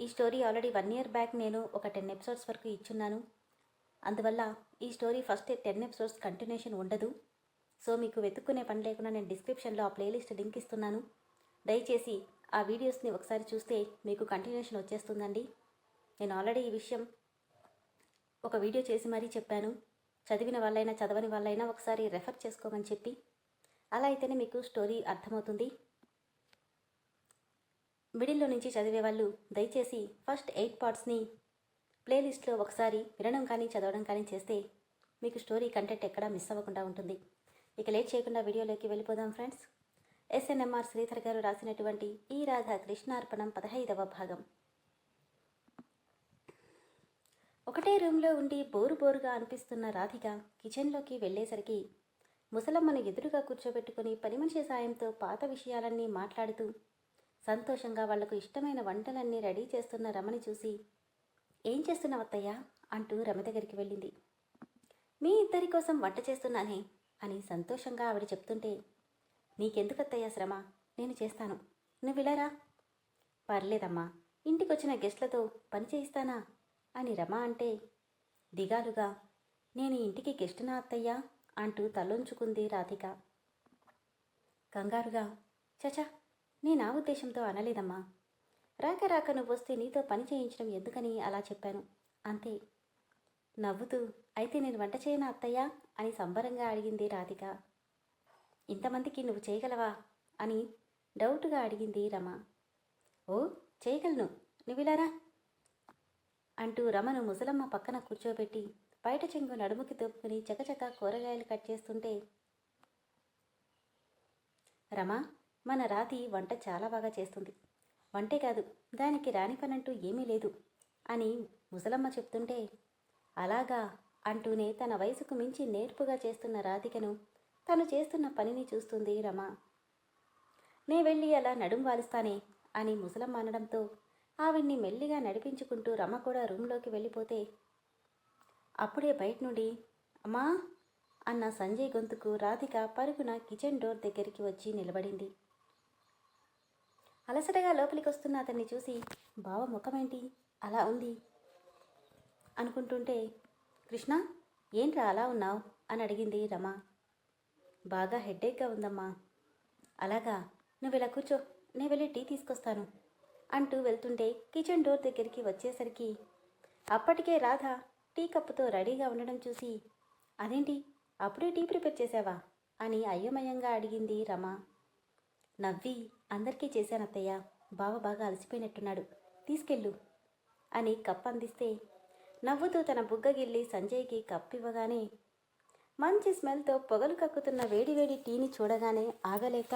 ఈ story already one year back నేను ఒక టెన్ ఎపిసోడ్స్ వరకు ఇచ్చున్నాను. అందువల్ల ఈ story first ten episodes continuation ఉండదు. సో మీకు వెతుక్కునే పని లేకుండా నేను డిస్క్రిప్షన్లో ఆ ప్లేలిస్ట్ లింక్ ఇస్తున్నాను. దయచేసి ఆ వీడియోస్ని ఒకసారి చూస్తే మీకు కంటిన్యూషన్ వచ్చేస్తుందండి. నేను ఆల్రెడీ ఈ విషయం ఒక వీడియో చేసి మరీ చెప్పాను. చదివిన వాళ్ళైనా చదవని వాళ్ళైనా ఒకసారి రెఫర్ చేసుకోమని చెప్పి. అలా అయితేనే మీకు స్టోరీ అర్థమవుతుంది. మిడిల్లో నుంచి చదివే వాళ్ళు దయచేసి ఫస్ట్ ఎయిట్ పార్ట్స్ని ప్లేలిస్ట్లో ఒకసారి వినడం కానీ చదవడం కానీ చేస్తే మీకు స్టోరీ కంటెంట్ ఎక్కడా మిస్ అవ్వకుండా ఉంటుంది. ఇక లేట్ చేయకుండా వీడియోలోకి వెళ్ళిపోదాం ఫ్రెండ్స్. ఎస్ఎన్ఎంఆర్ శ్రీధర్ గారు రాసినటువంటి ఈ రాధ కృష్ణార్పణం పదహైదవ భాగం. ఒకటే రూమ్లో ఉండి బోరు బోరుగా అనిపిస్తున్న రాధిక కిచెన్లోకి వెళ్ళేసరికి ముసలమ్మను ఎదురుగా కూర్చోబెట్టుకుని పని మనిషి సాయంతో పాత విషయాలన్నీ మాట్లాడుతూ సంతోషంగా వాళ్ళకు ఇష్టమైన వంటలన్నీ రెడీ చేస్తున్న రమని చూసి ఏం చేస్తున్నావు అత్తయ్య? అంటూ రమ దగ్గరికి వెళ్ళింది. మీ ఇద్దరి కోసం వంట చేస్తున్నానే అని సంతోషంగా ఆవిడ చెప్తుంటే నీకెందుకు అత్తయ్య శ్రమ? నేను చేస్తాను. నువ్వు ఇలారా పర్లేదమ్మా. ఇంటికొచ్చిన గెస్ట్లతో పని చేయిస్తానా? అని రమ అంటే దిగాలుగా. నేను ఇంటికి గెస్ట్నా అత్తయ్యా? అంటూ తలొంచుకుంది రాధిక. కంగారుగా. చచా. నేను ఆ ఉద్దేశంతో అనలేదమ్మా. రాక రాక నువ్వు వస్తే నీతో పని చేయించడం ఎందుకని అలా చెప్పాను. అంతే. నవ్వుతూ అయితే నేను వంట చేయనా అత్తయ్యా? అని సంబరంగా అడిగింది రాధిక. ఇంతమందికి నువ్వు చేయగలవా? అని డౌట్గా అడిగింది రమ. ఓ చేయగలను. నువ్విలారా అంటూ రమను ముసలమ్మ పక్కన కూర్చోబెట్టి బయట చెంగు నడుముకి తొప్పుకుని చకచక కూరగాయలు కట్ చేస్తుంటే రమా మన రాతి వంట చాలా బాగా చేస్తుంది. వంటే కాదు దానికి రాని పనంటూ ఏమీ లేదు అని ముసలమ్మ చెప్తుంటే అలాగా అంటూనే తన వయసుకు మించి నేర్పుగా చేస్తున్న రాధికను తను చేస్తున్న పనిని చూస్తుంది రమ. నే వెళ్ళి అలా నడుం వాలుస్తానే అని ముసలమ్మ అనడంతో ఆవిడ్ని మెల్లిగా నడిపించుకుంటూ రమ కూడా రూమ్లోకి వెళ్ళిపోతే అప్పుడే బయట నుండి అమ్మా అన్న సంజయ్ గొంతుకు రాధిక పరుగున కిచెన్ డోర్ దగ్గరికి వచ్చి నిలబడింది. అలసటగా లోపలికి వస్తున్న అతన్ని చూసి బావ ముఖమేంటి? అలా ఉంది. అనుకుంటుంటే కృష్ణ ఏంట్రా అలా ఉన్నావు? అని అడిగింది రమ. బాగా హెడ్డేక్గా ఉందమ్మా. అలాగా? నువ్వు ఇలా కూర్చో నేను వెళ్ళి టీ తీసుకొస్తాను. అంటూ వెళ్తుంటే కిచెన్ డోర్ దగ్గరికి వచ్చేసరికి అప్పటికే రాధ టీ కప్పుతో రెడీగా ఉండడం చూసి అదేంటి? అప్పుడే టీ ప్రిపేర్ చేసావా? అని అయోమయంగా అడిగింది రమ. నవ్వి అందరికీ చేశానత్తయ్య. బావ బాగా అలసిపోయినట్టున్నాడు. తీసుకెళ్ళు అని కప్ అందిస్తే నవ్వుతూ తన బుగ్గగిల్లి సంజయ్కి కప్ ఇవ్వగానే మంచి స్మెల్తో పొగలు కక్కుతున్న వేడివేడి టీని చూడగానే ఆగలేక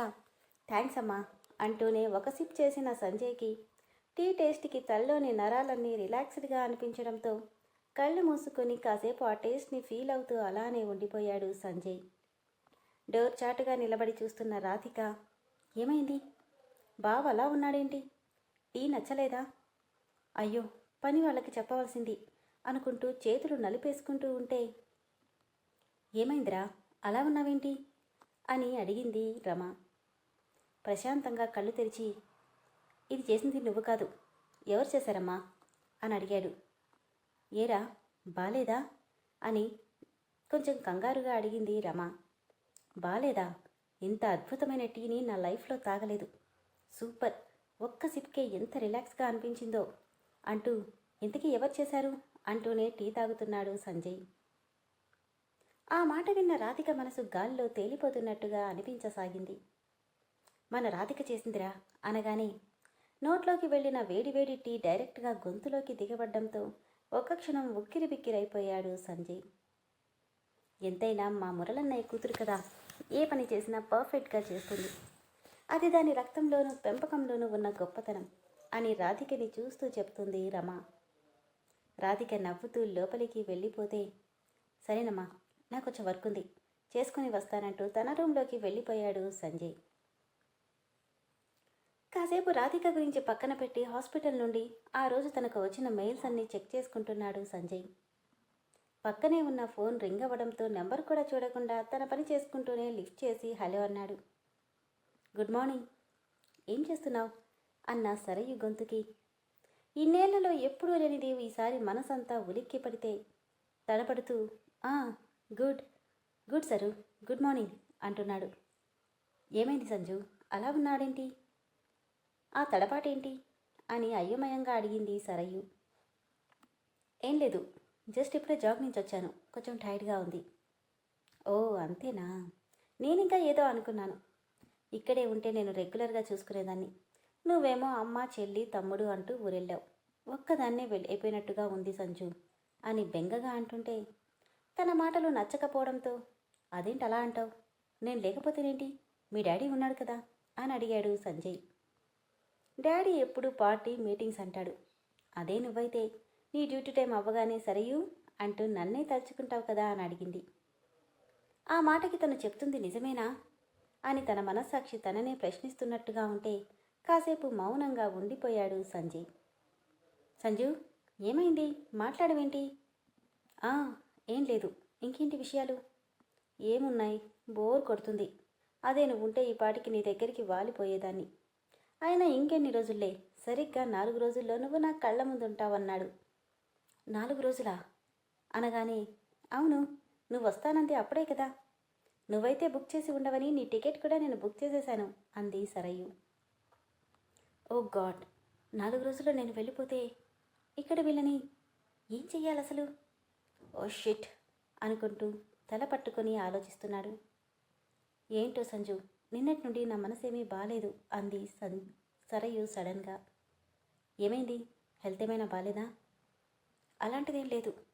థ్యాంక్స్ అమ్మా అంటూనే ఒక సిప్ చేసిన సంజయ్కి టీ టేస్ట్కి తల్లోని నరాలన్నీ రిలాక్స్డ్గా అనిపించడంతో కళ్ళు మూసుకొని కాసేపు ఆ టేస్ట్ని ఫీల్ అవుతూ అలానే ఉండిపోయాడు సంజయ్. డోర్ చాటుగా నిలబడి చూస్తున్న రాధిక ఏమైంది? బావ అలా ఉన్నాడేంటి? టీ నచ్చలేదా? అయ్యో పని వాళ్ళకి చెప్పవలసింది అనుకుంటూ చేతులు నలిపేసుకుంటూ ఉంటే ఏమైందిరా? అలా ఉన్నావేంటి? అని అడిగింది రమ. ప్రశాంతంగా కళ్ళు తెరిచి ఇది చేసింది నువ్వు కాదు ఎవరు చేశారమ్మా? అని అడిగాడు. ఏరా బాలేదా? అని కొంచెం కంగారుగా అడిగింది రమ. బాలేదా? ఇంత అద్భుతమైన టీని నా లైఫ్లో తాగలేదు. సూపర్. ఒక్క సిప్కే ఎంత రిలాక్స్గా అనిపించిందో. అంటూ ఇంతకీ ఎవరు చేశారు? అంటూనే టీ తాగుతున్నాడు సంజయ్. ఆ మాట విన్న రాధిక మనసు గాల్లో తేలిపోతున్నట్టుగా అనిపించసాగింది. మన రాధిక చేసిందిరా అనగానే నోట్లోకి వెళ్ళిన వేడివేడి టీ డైరెక్ట్గా గొంతులోకి దిగబడ్డంతో ఒక్క క్షణం ఉక్కిరి బిక్కిరైపోయాడు సంజయ్. ఎంతైనా మా మురళన్నయ్య కూతురు కదా ఏ పని చేసినా పర్ఫెక్ట్గా చేస్తుంది. అది దాని రక్తంలోనూ పెంపకంలోనూ ఉన్న గొప్పతనం అని రాధికని చూస్తూ చెప్తుంది రమ. రాధిక నవ్వుతూ లోపలికి వెళ్ళిపోతే సరేనమ్మా నాకు కొంచెం వర్క్ ఉంది. చేసుకుని వస్తానంటూ తన రూంలోకి వెళ్ళిపోయాడు సంజయ్. కాసేపు రాధిక గురించి పక్కన పెట్టి హాస్పిటల్ నుండి ఆ రోజు తనకు వచ్చిన మెయిల్స్ అన్నీ చెక్ చేసుకుంటున్నాడు సంజయ్. పక్కనే ఉన్న ఫోన్ రింగ్ అవ్వడంతో నెంబర్ కూడా చూడకుండా తన పని చేసుకుంటూనే లిఫ్ట్ చేసి హలో అన్నాడు. Good morning. ఏం చేస్తున్నావు? అన్న సరయు గొంతుకి. ఇన్నేళ్ళలో ఎప్పుడూ లేనిది ఈసారి మనసంతా ఉలిక్కి పడితే తడపడుతూ "ఆ, good. Good sir. Good morning అంటున్నాడు. ఏమైంది సంజు? అలా ఉన్నాడేంటి? ఆ తడపాటేంటి? అని అయోమయంగా అడిగింది సరయు. ఏం లేదు. జస్ట్ ఇప్పుడే జాబ్ నుంచి వచ్చాను. కొంచెం టైర్డ్గా ఉంది. ఓ అంతేనా? నేనింకా ఏదో అనుకున్నాను. ఇక్కడే ఉంటే నేను రెగ్యులర్గా చూసుకునేదాన్ని. నువ్వేమో అమ్మ చెల్లి తమ్ముడు అంటూ ఊరెళ్ళావు. ఒక్కదాన్నే వెళ్ళైపోయినట్టుగా ఉంది సంజు అని బెంగగా అంటుంటే తన మాటలు నచ్చకపోవడంతో అదేంటి అలా అంటావు? నేను లేకపోతేనేంటి? మీ డాడీ ఉన్నాడు కదా? అని అడిగాడు సంజయ్. డాడీ ఎప్పుడు పార్టీ మీటింగ్స్ అంటాడు. అదే నువ్వైతే నీ డ్యూటీ టైం అవ్వగానే సరియు అంటూ నన్నే తలుచుకుంటావు కదా అని అడిగింది. ఆ మాటకి తను చెప్తుంది నిజమేనా? అని తన మనస్సాక్షి తననే ప్రశ్నిస్తున్నట్టుగా ఉంటే కాసేపు మౌనంగా ఉండిపోయాడు సంజయ్. సంజు ఏమైంది? మాట్లాడవేంటి? "ఆ, ఏం లేదు. ఇంకేంటి విషయాలు? ఏమున్నాయి? బోర్ కొడుతుంది. అదే నువ్వు ఉంటే ఈ పాటికి నీ దగ్గరికి వాలిపోయేదాన్ని. అయినా ఇంకెన్ని రోజుల్లే? సరిగ్గా నాలుగు రోజుల్లో నువ్వు నా కళ్ళ ముందు ఉంటావన్నాడు నాలుగు రోజులా? అనగానే అవును నువ్వు వస్తానంతే అప్పుడే కదా. నువ్వైతే బుక్ చేసి ఉండవని నీ టికెట్ కూడా నేను బుక్ చేసేశాను అంది సరయు. ఓ గాడ్ నాలుగు రోజుల్లో నేను వెళ్ళిపోతే ఇక్కడ వీళ్ళని ఏం చెయ్యాలి అసలు? ఓ షిట్ అనుకుంటూ తల పట్టుకొని ఆలోచిస్తున్నాడు. ఏంటో సంజు నిన్నటి నుండి నా మనసేమీ బాలేదు అంది సన్ సరయు సడన్గా. ఏమైంది? హెల్త్ ఏమైనా బాలేదా? అలాంటిదేం లేదు.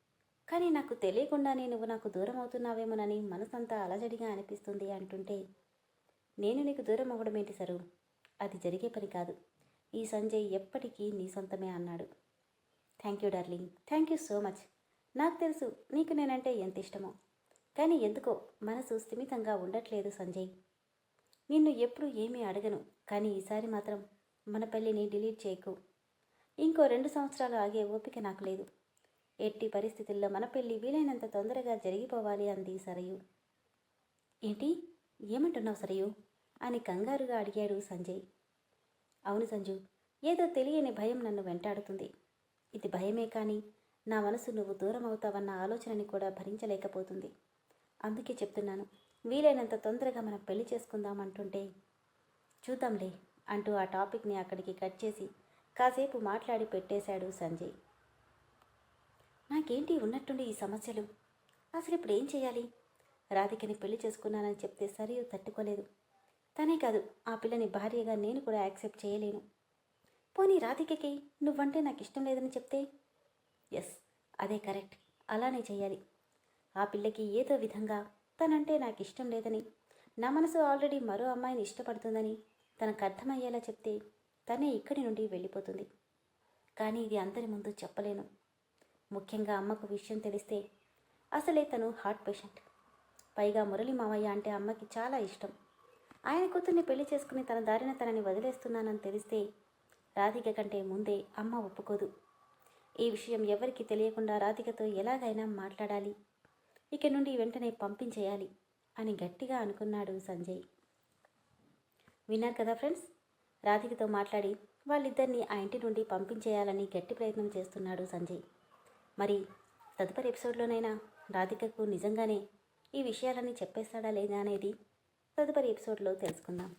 కానీ నాకు తెలియకుండానే నువ్వు నాకు దూరం అవుతున్నావేమోనని మనసంతా అలజడిగా అనిపిస్తుంది అంటుంటే నేను నీకు దూరం అవ్వడం ఏంటి సరు? అది జరిగే పని కాదు. ఈ సంజయ్ ఎప్పటికీ నీ సొంతమే అన్నాడు. Thank you darling. Thank you so much. నాకు తెలుసు నీకు నేనంటే ఎంత ఇష్టమో. కానీ ఎందుకో మనసు స్థిమితంగా ఉండట్లేదు సంజయ్. నిన్ను ఎప్పుడు ఏమీ అడగను కానీ ఈసారి మాత్రం మన పెళ్ళిని డిలీట్ చేయకు. ఇంకో రెండు సంవత్సరాలు ఆగే ఓపిక నాకు లేదు. ఎట్టి పరిస్థితుల్లో మన పెళ్ళి వీలైనంత తొందరగా జరిగిపోవాలి అంది సరయు. ఏంటి? ఏమంటున్నావు సరయు? అని కంగారుగా అడిగాడు సంజయ్. అవును సంజు ఏదో తెలియని భయం నన్ను వెంటాడుతుంది. ఇది భయమే కానీ నా మనసు నువ్వు దూరం అవుతావన్న ఆలోచనని కూడా భరించలేకపోతుంది. అందుకే చెప్తున్నాను వీలైనంత తొందరగా మనం పెళ్ళి చేసుకుందాం అంటుంటే. చూద్దాంలే అంటూ ఆ టాపిక్ని అక్కడికి కట్ చేసి కాసేపు మాట్లాడి పెట్టేశాడు సంజయ్. నాకేంటి ఉన్నట్టుండి ఈ సమస్యలు? అసలు ఇప్పుడు ఏం చేయాలి రాధికని పెళ్ళి చేసుకున్నానని చెప్తే సరియు తట్టుకోలేదు. తనే కాదు ఆ పిల్లని భార్యగా నేను కూడా యాక్సెప్ట్ చేయలేను. పోనీ రాధికకి నువ్వంటే నాకు ఇష్టం లేదని చెప్తే? ఎస్ అదే కరెక్ట్. అలానే చేయాలి ఆ పిల్లకి ఏదో విధంగా తనంటే నాకు ఇష్టం లేదని నా మనసు ఆల్రెడీ మరో అమ్మాయిని ఇష్టపడుతుందని తనకు అర్థమయ్యేలా చెప్తే తనే ఇక్కడి నుండి వెళ్ళిపోతుంది. కానీ ఇది అందరి ముందు చెప్పలేను. ముఖ్యంగా అమ్మకు విషయం తెలిస్తే అసలే తను హార్ట్ పేషెంట్. పైగా మురళి మావయ్య అంటే అమ్మకి చాలా ఇష్టం. ఆయన కూతుర్ని పెళ్ళి చేసుకుని తన దారిన తనని వదిలేస్తున్నానని తెలిస్తే రాధిక కంటే ముందే అమ్మ ఒప్పుకోదు. ఈ విషయం ఎవరికి తెలియకుండా రాధికతో ఎలాగైనా మాట్లాడాలి. ఇక నుండి వెంటనే పంపించేయాలి అని గట్టిగా అనుకున్నాడు సంజయ్. విన్నారు కదా ఫ్రెండ్స్? రాధికతో మాట్లాడి వాళ్ళిద్దరిని ఆ ఇంటి నుండి పంపించేయాలని గట్టి ప్రయత్నం చేస్తున్నాడు సంజయ్. మరి తదుపరి ఎపిసోడ్లోనైనా రాధికకు నిజంగానే ఈ విషయాలన్నీ చెప్పేస్తాడా లేదా అనేది తదుపరి ఎపిసోడ్లో తెలుసుకుందాం.